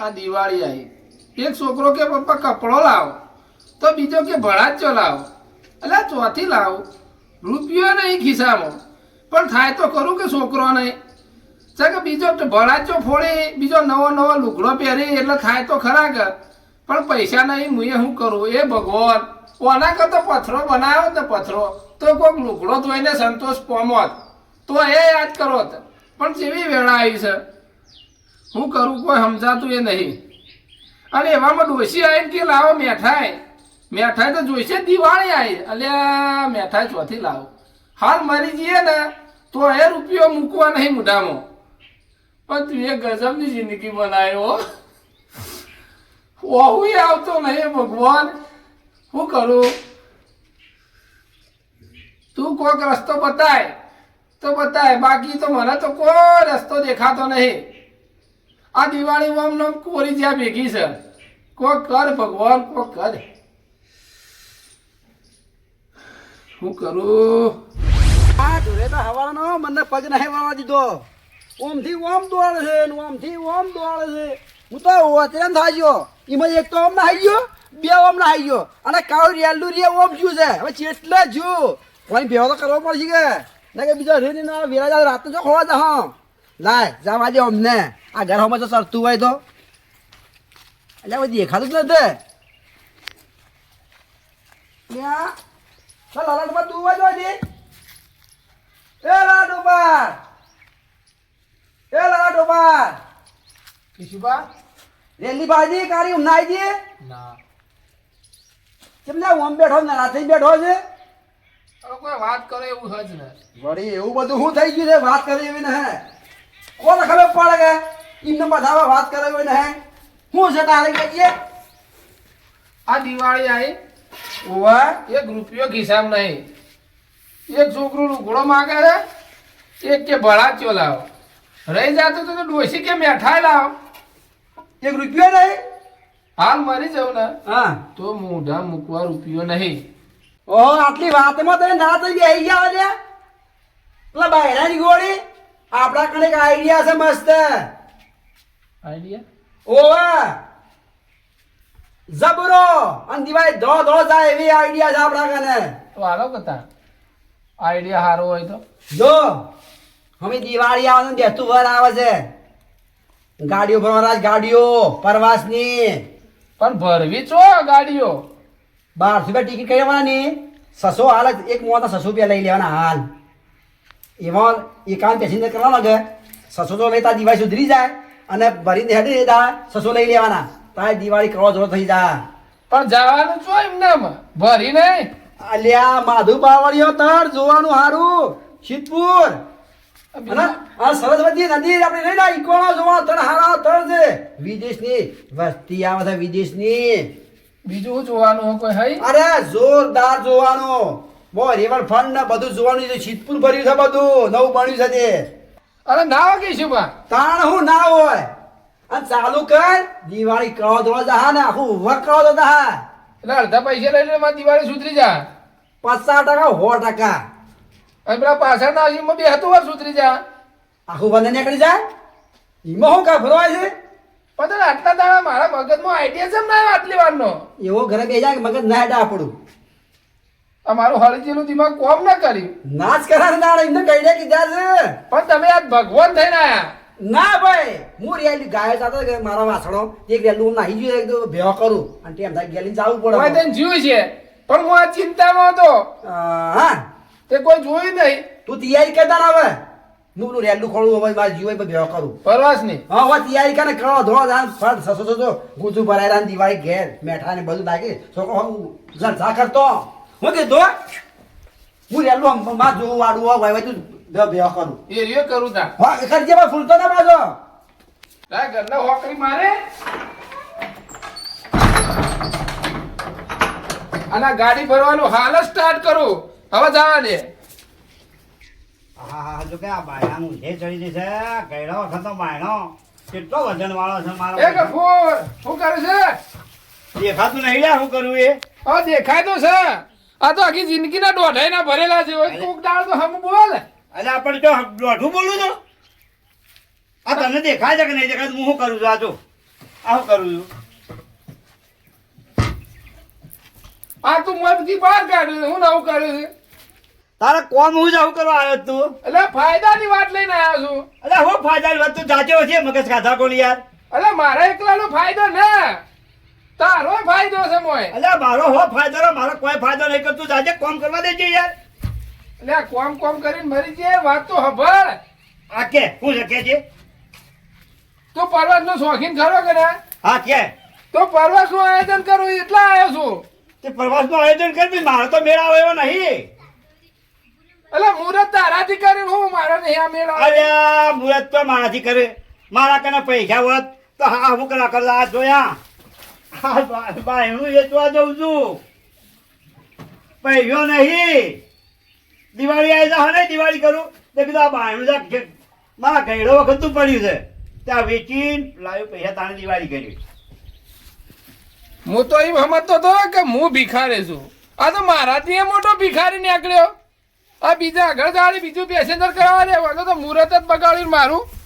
આ દિવાળી આવી. એક છોકરો કે, પપ્પા, કપડો લાવો. તો બીજો કે ભળાચો લાવો. એટલે ચોથી લાવો. રૂપિયો નહીં ખિસ્સામાં પણ થાય તો ખરું કે છોકરો નહીં કે બીજો ભળાચો ફોડે, બીજો નવો નવો લુગડો પહેરે, એટલે થાય તો ખરા કે. પણ પૈસા નહીં, હું શું કરું? એ ભગવાન. કોના કરતો પથરો બનાવ્યો ને પથરો. તો કોઈક લુગડો ધોઈને સંતોષ પામોત તો એ યાદ કરો પણ જેવી વેળા આવી છે હું કરું કોઈ સમજાતું એ નહીં. અને એવામાં ડોસી આવીને કે લાવો મેઠાઈ. મેઠાઈ તો જોઈશે દિવાળી આવી. અલ્યા, મેઠાઈ ચોથી લાવો. હાલ મરી જઈએ ને, તો એ રૂપિયો મૂકવા નહીં મોઢામાં. પણ તું એ ગજબની જિંદગી બનાવ્યો ઓહું આવતો નહીં ભગવાન. શું કરું? તું કોઈક રસ્તો બતાય. તો બતાય. બાકી તો મને તો કોઈ રસ્તો દેખાતો નહીં. આ દિવાળી ઓમ કોરી જ્યાં ભેગી છે. કોઈ કર ભગવાન કોઈ કર. શું કરું? આ ઢોરે તો હવાનો, મને પગ નહીં વાળવા દીધો. ઓમથી ઓમ દોડે છે ને ઓમથી ઓમ દોડે છે. હું તો ઓતરેન થાય ગયો એમાં એક તો ઓમ ના આવી ગયો, બે ઓમ ના આવી ગયો. અને કાળું રેલું રે ઓમ જ્યું છે. હવે ચેટલે જ્યું કોઈ ભેવો તો કરવો પડશે કે? ના કે બીજો રે ના વેરા રાત જો ખોવા જા હા. લાય જવા દે અમને. આ ઘર હમણાં તો સરતું હોય તો. એટલે હવે દેખાતું જ નથી. લાલાટમાં તું હોય તો એ લાડુબા એ લાડુબા કિશુબા રેલી બાજી કારી ઉમનાઈજી ના. કેમ ના ઓમ બેઠો ને રાતે બેઠો છે? કોઈ વાત કરે એવું હજ ને. વળી એવું બધું શું થઈ ગયું છે? વાત કરે એવી ને પડે કે એમને બધા વાત કરે હોય ને હું. છે તારે કહીએ આ દિવાળી આવી ઓવા એક રૂપિયો ખિસ્સામાં નહીં. એક છોકરું લુગડો માગે છે. એક કે ભળાચ્યો લાવો. રહી જતો તો ડોસી કે મેઠાઈ લાવો. એક રૂપિયો નહીં? હાલ મરી જાઉં ને. હા. તો મોઢા મૂકવા રૂપિયો નહીં. ઓહો આટલી વાતમાં તને ના થઈ બેસી ગયા લે પેલા બાયરાની ગોળી. આપણા કને એક આઈડિયા છે મસ્ત. આઈડિયા ઓવા. જબરો. અને દિવાળી ધો ધો જાય એવી આઈડિયા છે આપણા કને તો હાલો કતા આઈડિયા સારો હોય તો. જો. અમે દિવાળી આવે બેસતું વર આવે છે. ગાડીઓ ભરવાના ગાડીઓ પ્રવાસની. પણ ભરવી ચો ગાડીઓ? બારસો રૂપિયા ટિકિટ કઈ લેવાની સસો હાલ જ એક મોટા સસો રૂપિયા લઈ લેવાના હાલ. એમાં એકાવન પેસેન્જર કરવા લાગે સસો તો લઈ લેતા દિવાળી સુધરી જાય અને ભરીને હેડી દેતા સસો લઈ લેવાના. તારે દિવાળી કરવા જોડો થઈ જાય પણ જવાનું છો એમને ભરી નહીં? અલ્યા માધુ બાવળીઓ તાર જોવાનું હારું. શીતપુર સરસ્વતી નદી આપણે લઈ લા ઈકોનો જોવા તળ હારા તળ છે. વિદેશની વસ્તી આવે છે વિદેશની. બીજું જોવાનું કોઈ હઈ? અરે જોરદાર જોવાનું. બો રિવર ફંડ ને બધું જોવાનું છે શીતપુર ભર્યું છે બધું નવું બન્યું છે તે. અરે ના કહીશું બા તાણ હું ના હોય. અને ચાલુ કર દિવાળી કરો દો જહા ને આખું વર્ક કરો દો જહા. એટલે અડધા પૈસા લઈ લે મારી દિવાળી સુધરી જા. પચાસ ટકા સો ટકા. અને પેલા પાછળ ના હજી બે હતું વાર સુધરી જા. આખું બંને નીકળી જાય? એમાં શું કા ફરવાય છે? પણ આટલા દાડા મારા મગજમાં આઈડિયા છે ના આટલી વારનો? એવો ઘરે બે જાય કે મગજ ના હેડા આપણું. આ હળજીનું દિમાગ કોમ ના કર્યું. નાચ કરાને દાડે એમને કહીને કીધા છે. પણ તમે આ ભગવાન થઈને આયા. ના ભાઈ હું રેલી ગાયો સાથે કે મારા વાસણો. એક રેલું નાહી ગયું એક ભેવા કરું. અને ટેમ થાય ગેલી જવું પડે. પડે તેને જીવ છે? પણ હું આ ચિંતામાં હતો. હા. તે કોઈ જોયું નહીં. તું તૈયારી કરતા ના હવે. હું પેલું રેલું ખોલું હવે મારા જીવ ભેવા કરું. પરવાસ નહીં. હા હવે તૈયારી કરે કરો ધોળો ધાન ફળ સસો સસો ગુજુ ભરાય રાન દિવાળી ઘેર મેઠા ને બધું લાગે છોકરો હું જલસા કરતો. હું કીધું હું રેલું માં જોવું વાડું હોય ભાઈ તું ભેવા કરું. એ રહ્યો કરું તા. હા ખર્ચે ભાઈ ફૂલતો ના બાજો લાય ઘરના હોકરી મારે. અને ગાડી ભરવાનું હાલ જ સ્ટાર્ટ કરું. હવે જવા દે. હા હા જો કે આ બાયણાનું જે ચડી છે ગયડો વખત તો બાયણો. કેટલો વજન વાળો છે મારો એ ગફૂર શું કરે છે? દેખાતું નહીં લ્યા શું કરું એ? હવે દેખાય તો છે. આ તો આખી જિંદગીના દોઢાઈના ભરેલા છે. કોક દાળ તો હમ બોલ. અરે આપણે તો દોઢું બોલું છું. આ તને દેખાય છે કે નહીં દેખાય હું શું કરું છું આ જો આવું કરું છું? આ તું મનથી બહાર કાઢ્યું હું નવું કર્યું છે. તારે કોમ હું જ આવું કરવા આવ્યો તું? એટલે ફાયદાની વાત લઈને આવ્યો છું. અરે હું ફાયદાની વાત? તું જાજો છે મગજ ખાધા કોણ યાર? એટલે મારા એકલાનો ફાયદો ના. તારો ફાયદો છે મોય. અલ્યા મારો હો ફાયદો રે, મારો કોઈ ફાયદો નહીં કરતું જાજે કોમ કરવા દેજે યાર. આ કોમ કોમ કરીને મરી જે વાત તો હભળ. આ કે હું છે કે છે? તો પર્વત નો શોખીન ખરો કે હા કે. તો પરવાસનું આયોજન કરું એટલા આવ્યો છું. તે પ્રવાસનું આયોજન કર મારો તો મેળાવો એવો નહીં. એટલે મુરત તારાથી કરીને હું મારો નહીં આ મેળા અલ્યા મુરત તો મારાથી કરે. મારા કને પૈસા હોત તો હા હું કરા કરલા આ જોયા. દિવાળી આવી જા ને, દિવાળી કરું. તે કીધું બાયણું જા મારા ગયડો વખત પડ્યું છે. ત્યાં વેચીને લાવ્યું પૈસા તાણે દિવાળી કરી. હું તો એમ સમજતો હતો કે હું ભિખારી છું. આ તો મારાથી મોટો ભિખારી નીકળ્યો. આ બીજા આગળ ગાડી બીજું પેસેન્જર કરાવવા દે તો મુહૂર્ત જ બગાડ્યું મારું.